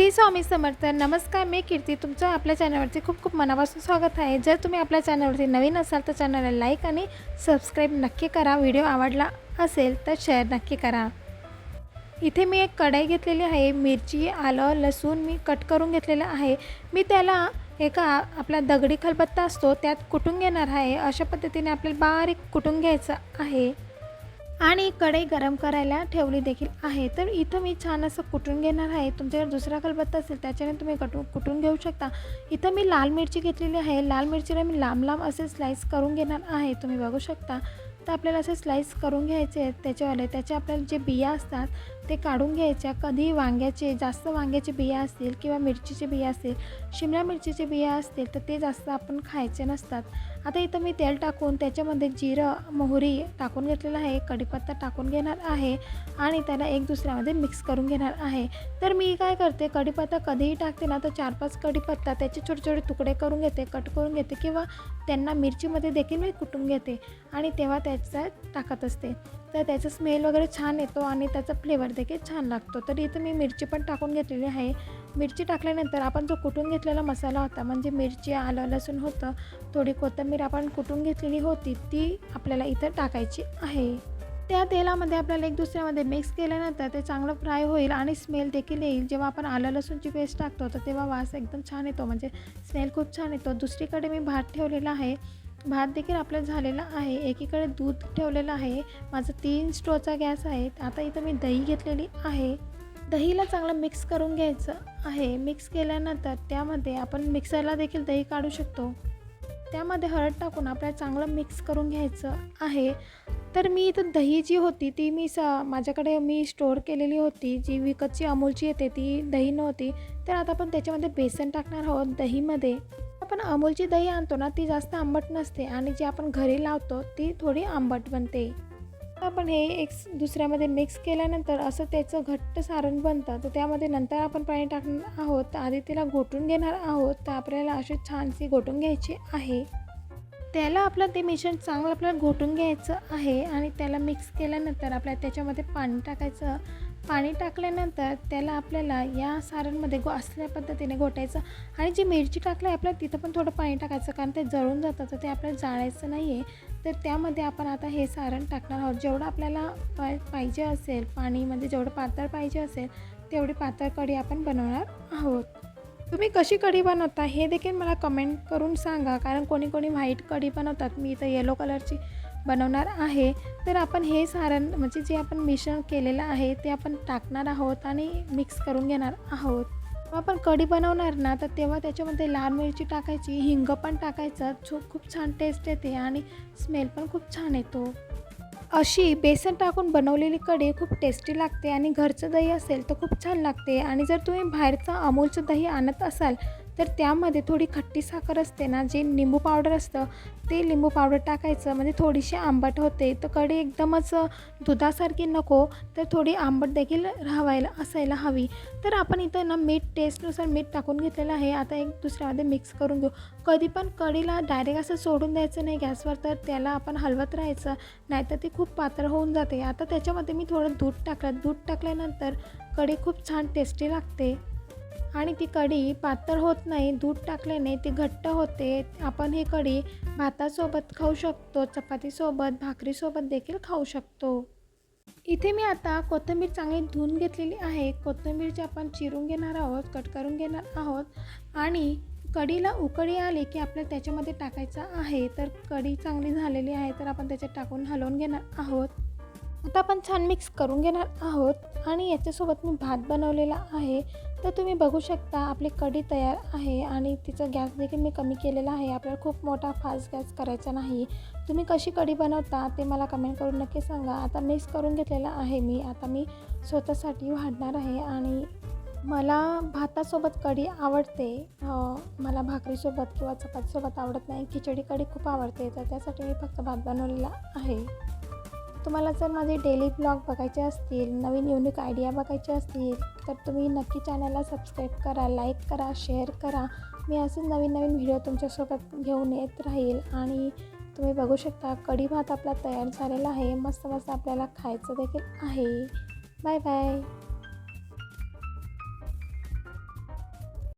श्री स्वामी समर्थ. नमस्कार मी कीर्ती. तुमचं आपल्या चॅनलवरती खूप खूप मनापासून स्वागत आहे. जर तुम्ही आपल्या चॅनलवरती नवीन असाल तर चॅनलला लाईक आणि सबस्क्राईब नक्की करा. व्हिडिओ आवडला असेल तर शेअर नक्की करा. इथे मी एक कढाई घेतलेली आहे. मिरची आलं लसूण मी कट करून घेतलेलं आहे. मी त्याला एका आपला दगडी खलबत्ता असतो त्यात कुटून घेणार आहे. अशा पद्धतीने आपल्याला बारीक कुटून घ्यायचं आहे. आणि कढई गरम करायला ठेवली देखील आहे. तर इथं मी छान असं कुटून घेणार आहे. तुमच्याकडे दुसरा खलबत्ता असेल त्याच्याने तुम्ही कटू कुटून घेऊ शकता. इथं मी लाल मिरची घेतलेली आहे. लाल मिरचीला मी लांब लांब असे स्लाईस करून घेणार आहे. तुम्ही बघू शकता. तर आपल्याला असे स्लाईस करून घ्यायचे आहेत. त्याच्यावाले त्याचे आपल्याला जे बिया असतात ते काढून घ्यायच्या. कधी वांग्याचे जास्त वांग्याचे बिया असतील किंवा मिरचीचे बिया असतील शिमला मिरचीचे बिया असतील तर ते जास्त आपण खायचे नसतात. आता इथं मी तेल टाकून त्याच्यामध्ये जिरं मोहरी टाकून घेतलेलं आहे कढीपत्ता टाकून घेणार आहे आणि त्याला एक दुसऱ्यामध्ये मिक्स करून घेणार आहे. तर मी काय करते कढीपत्ता कधीही टाकते ना तर चार पाच कढीपत्ता त्याचे छोटे छोटे तुकडे करून घेते कट करून घेते किंवा त्यांना मिरचीमध्ये देखील मी कुटून घेते आणि तेव्हा त्याचा टाकत असते. तर त्याचा स्मेल वगैरे छान येतो आणि त्याचा फ्लेवर देखील छान लागतो. तर इथं मी मिरची पण टाकून घेतलेली आहे. मिरची टाकल्यानंतर आपण जो कुटून घेतलेला मसाला होता म्हणजे मिरची आलं लसूण होतं थोडी कोथिंबीर आपण कुटून घेतलेली होती ती आपल्याला इथं टाकायची आहे. त्या तेलामध्ये आपल्याला एक दुसऱ्यामध्ये मिक्स केल्यानंतर ते चांगलं फ्राय होईल आणि स्मेल देखील येईल. जेव्हा आपण आलं लसूणची पेस्ट टाकतो तर तेव्हा वास एकदम छान येतो म्हणजे स्मेल खूप छान येतो. दुसरीकडे मी भात ठेवलेला आहे. भात देखील आपलं झालेला आहे. एकीकडे दूध ठेवलेलं आहे. माझा तीन स्टोचा गॅस आहे. आता इथं मी दही घेतलेली आहे. दहीला चांगलं मिक्स करून घ्यायचं आहे. मिक्स केल्यानंतर त्यामध्ये आपण मिक्सरला देखील दही काढू शकतो. त्यामध्ये हळद टाकून आपल्याला चांगलं मिक्स करून घ्यायचं आहे. तर मी इथं दही जी होती ती मी स माझ्याकडे मी स्टोअर केलेली होती. जी विकतची अमूलची येते ती दही नव्हती. तर आता आपण त्याच्यामध्ये बेसन टाकणार आहोत दहीमध्ये. आपण अमूलची दही आणतो ना ती जास्त आंबट नसते आणि जी आपण घरी लावतो ती थोडी आंबट बनते. आपण हे एक दुसऱ्यामध्ये मिक्स केल्यानंतर असं त्याचं घट्ट सारण बनतं. तर त्यामध्ये नंतर आपण पाणी टाकणार आहोत. तर आधी तिला घोटून घेणार आहोत. तर आपल्याला अशी छानशी घोटून घ्यायची आहे. त्याला आपलं ते मिश्रण चांगलं आपल्याला घोटून घ्यायचं आहे आणि त्याला मिक्स केल्यानंतर आपल्याला त्याच्यामध्ये पाणी टाकायचं. पाणी टाकल्यानंतर त्याला आपल्याला या सारणमध्ये गो असल्या पद्धतीने घोटायचं. आणि जी मिरची टाकलं आहे आपल्याला तिथं पण थोडं पाणी टाकायचं कारण ते जळून जातं तर ते आपल्याला जाळायचं नाही आहे तर त्यामध्ये आपण आता हे सारण टाकणार आहोत. जेवढं आपल्याला पा पाहिजे असेल पाणी म्हणजे जेवढं पातळ पाहिजे असेल तेवढी पातळ कढी आपण बनवणार आहोत. तुम्ही कशी कढी बनवता हे देखील मला कमेंट करून सांगा कारण कोणी कोणी व्हाईट कढी बनवतात. मी इथं येलो कलरची बनवणार आहे तर आपण हे सारण म्हणजे जे आपण मिश्रण केलेलं आहे ते आपण टाकणार आहोत आणि मिक्स करून घेणार आहोत. आपण कढी बनवणार ना तर तेव्हा त्याच्यामध्ये लाल मिरची टाकायची हिंग पण टाकायचं छो खूप छान टेस्ट येते आणि स्मेल पण खूप छान येतो. अशी बेसन टाकून बनवलेली कढी खूप टेस्टी लागते आणि घरचं दही असेल तर खूप छान लागते. आणि जर तुम्ही बाहेरचं अमूलचं दही आणत असाल तर त्यामध्ये थोडी खट्टी साखर असते ना जे लिंबू पावडर असतं ते लिंबू पावडर टाकायचं. म्हणजे थोडीशी आंबट होते तर कढी एकदमच दुधासारखी नको तर थोडी आंबट देखील राहावायला असायला हवी. तर आपण इथं ना मीठ टेस्टनुसार मीठ टाकून घेतलेलं आहे. आता एक दुसऱ्यामध्ये मिक्स करून घेऊ. कधी पण कढीला डायरेक्ट असं सोडून द्यायचं नाही गॅसवर तर त्याला आपण हलवत राहायचं. नाहीतर ती खूप पातळ होऊन जाते. आता त्याच्यामध्ये मी थोडं दूध टाकलं. दूध टाकल्यानंतर कढी खूप छान टेस्टी लागते. आणि ती कढी पातळ होत नाही दूध टाकल्याने ती घट्ट होते. आपण ही कढी भातासोबत खाऊ शकतो चपातीसोबत भाकरीसोबत देखील खाऊ शकतो. इथे मी आता कोथिंबीर चांगली धुवून घेतलेली आहे. कोथिंबीरची आपण चिरून घेणार आहोत कट करून घेणार आहोत. आणि कढीला उकळी आली की आपल्याला त्याच्यामध्ये टाकायचं आहे. तर कढी चांगली झालेली आहे तर आपण त्याच्यात टाकून हलवून घेणार आहोत. आता आपण छान मिक्स करून घेणार आहोत. आणि याच्यासोबत मी भात बनवलेला आहे. तर तुम्ही बघू शकता आपली कढी तयार आहे आणि तिचं गॅस देखील मी कमी केलेला आहे. आपल्याला खूप मोठा फास्ट गॅस करायचा नाही. तुम्ही कशी कढी बनवता ते मला कमेंट करून नक्की सांगा. आता मिक्स करून घेतलेला आहे मी. आता मी स्वतःसाठी वाढणार आहे आणि मला भातासोबत कढी आवडते. मला भाकरीसोबत किंवा चपातीसोबत आवडत नाही. खिचडी कढी खूप आवडते. तर त्यासाठी मी फक्त भात बनवलेला आहे. तुम्हाला जर माझे डेली ब्लॉग बघायचे असतील नवीन युनिक आयडिया बघायचे असतील तर तुम्ही नक्की चॅनलला सबस्क्राईब करा लाईक करा शेअर करा. मी असेच नवीन नवीन व्हिडिओ तुमच्यासोबत घेऊन येत राहील आणि तुम्ही बघू शकता कढी भात आपला तयार झालेला आहे. मस्त मस्त आपल्याला खायचं देखील आहे. Bye bye